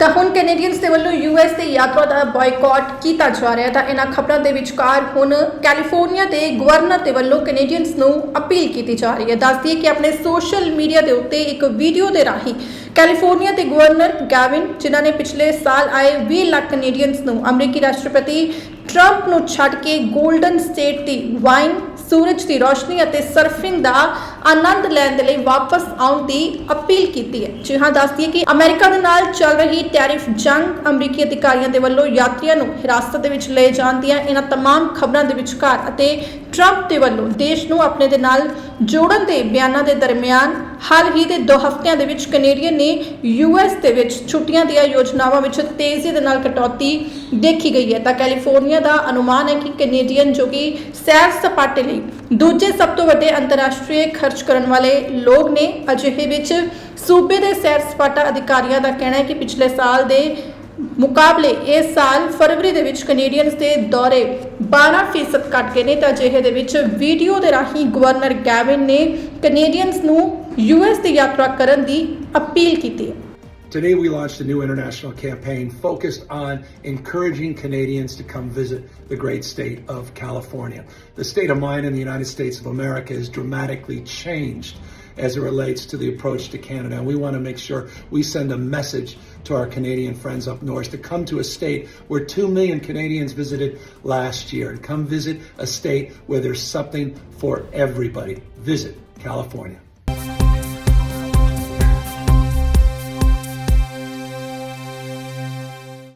ਤਾਂ ਹੁਣ ਕੈਨੇਡੀਅਨਸ ਦੇ ਵੱਲੋਂ ਯੂਐਸ ਦੀ ਯਾਤਰਾ ਦਾ ਬਾਇਕਾਟ ਕੀਤਾ ਜਾ ਰਿਹਾ ਤਾਂ ਇਹਨਾਂ ਖਬਰਾਂ ਦੇ ਵਿਚਕਾਰ ਹੁਣ ਕੈਲੀਫੋਰਨੀਆ ਦੇ ਗਵਰਨਰ ਦੇ ਵੱਲੋਂ ਕੈਨੇਡੀਅਨਸ ਨੂੰ ਅਪੀਲ ਕੀਤੀ ਜਾ ਰਹੀ ਹੈ। ਦੱਸਦੀ ਹੈ ਕਿ ਆਪਣੇ ਸੋਸ਼ਲ ਮੀਡੀਆ ਦੇ ਉੱਤੇ ਇੱਕ ਵੀਡੀਓ ਦੇ ਰਾਹੀਂ ਕੈਲੀਫੋਰਨੀਆ ਦੇ ਗਵਰਨਰ ਗੈਵਿਨ, ਜਿਨ੍ਹਾਂ ਨੇ ਪਿਛਲੇ ਸਾਲ ਆਏ 20 ਲੱਖ ਕੈਨੇਡੀਅਨਸ ਨੂੰ ਅਮਰੀਕੀ ਰਾਸ਼ਟਰਪਤੀ ਟਰੰਪ ਨੂੰ ਛੱਡ ਕੇ 골ਡਨ ਸਟੇਟ ਦੀ ਵਾਈਨ ਸੂਰਜ ਦੀ ਰੋਸ਼ਨੀ ਅਤੇ ਸਰਫਿੰਗ ਦਾ ਆਨੰਦ ਲੈਣ ਦੇ ਲਈ ਵਾਪਸ ਆਉਣ ਦੀ ਅਪੀਲ ਕੀਤੀ ਹੈ ਜੀ ਹਾਂ ਦੱਸਦੀ ਹੈ ਕਿ ਅਮਰੀਕਾ ਦੇ ਨਾਲ ਚੱਲ ਰਹੀ ਟੈਰਿਫ ਜੰਗ ਅਮਰੀਕੀ ਅਧਿਕਾਰੀਆਂ ਦੇ ਵੱਲੋਂ ਯਾਤਰੀਆਂ ਨੂੰ ਹਿਰਾਸਤ ਦੇ ਵਿੱਚ ਲਏ ਜਾਣ ਦੀਆਂ ਇਹਨਾਂ तमाम ਖਬਰਾਂ ਦੇ ਵਿਚਕਾਰ ਅਤੇ ਟਰੰਪ ਦੇ ਵੱਲੋਂ ਦੇਸ਼ ਨੂੰ ਆਪਣੇ ਦੇ ਨਾਲ ਜੋੜਨ ਦੇ ਬਿਆਨਾਂ ਦੇ ਦਰਮਿਆਨ ਹਾਲ ਹੀ ਦੇ 2 ਹਫ਼ਤਿਆਂ ਦੇ ਵਿੱਚ ਕੈਨੇਡੀਅਨ ਨੇ ਯੂਐਸ ਦੇ ਵਿੱਚ ਛੁੱਟੀਆਂ ਦੀਆਂ ਯੋਜਨਾਵਾਂ ਵਿੱਚ ਤੇਜ਼ੀ ਦੇ ਨਾਲ ਕਟੌਤੀ ਦੇਖੀ ਗਈ ਹੈ। ਤਾਂ ਕੈਲੀਫੋਰਨੀਆ ਦਾ ਅਨੁਮਾਨ ਹੈ ਕਿ ਕੈਨੇਡੀਅਨ ਜੋ ਕਿ ਸੈਰ ਸਪਾਟੇ ਲਈ ਦੂਜੇ ਸਭ ਤੋਂ ਵੱਡੇ ਅੰਤਰਰਾਸ਼ਟਰੀ ਖਰਚ ਕਰਨ ਵਾਲੇ ਲੋਕ ਨੇ। ਅਜਿਹੇ ਵਿੱਚ ਸੂਬੇ ਦੇ ਸੈਰ ਸਪਾਟਾ ਅਧਿਕਾਰੀਆਂ ਦਾ ਕਹਿਣਾ ਹੈ ਕਿ ਪਿਛਲੇ ਸਾਲ ਦੇ ਮੁਕਾਬਲੇ ਇਸ ਸਾਲ ਫਰਵਰੀ ਦੇ ਵਿੱਚ ਕੈਨੇਡੀਅਨਸ ਦੇ ਦੌਰੇ 12% ਘਟ ਗਏ ਨੇ ਤਾਂ ਅਜਿਹੇ ਦੇ ਵਿੱਚ ਵੀਡੀਓ ਦੇ ਰਾਹੀਂ ਗਵਰਨਰ ਗੈਵਿਨ ਨੇ ਕੈਨੇਡੀਅਨਸ ਨੂੰ ਯੂਐਸ ਦੀ ਯਾਤਰਾ ਕਰਨ ਦੀ ਅਪੀਲ ਕੀਤੀ ਹੈ Today, we launched a new international campaign focused on encouraging Canadians to come visit the great state of California. The state of mind in the United States of America has dramatically changed as it relates to the approach to Canada. And we want to make sure we send a message to our Canadian friends up north to come to a state where 2 million Canadians visited last year, to come visit a state where there's something for everybody. Visit California.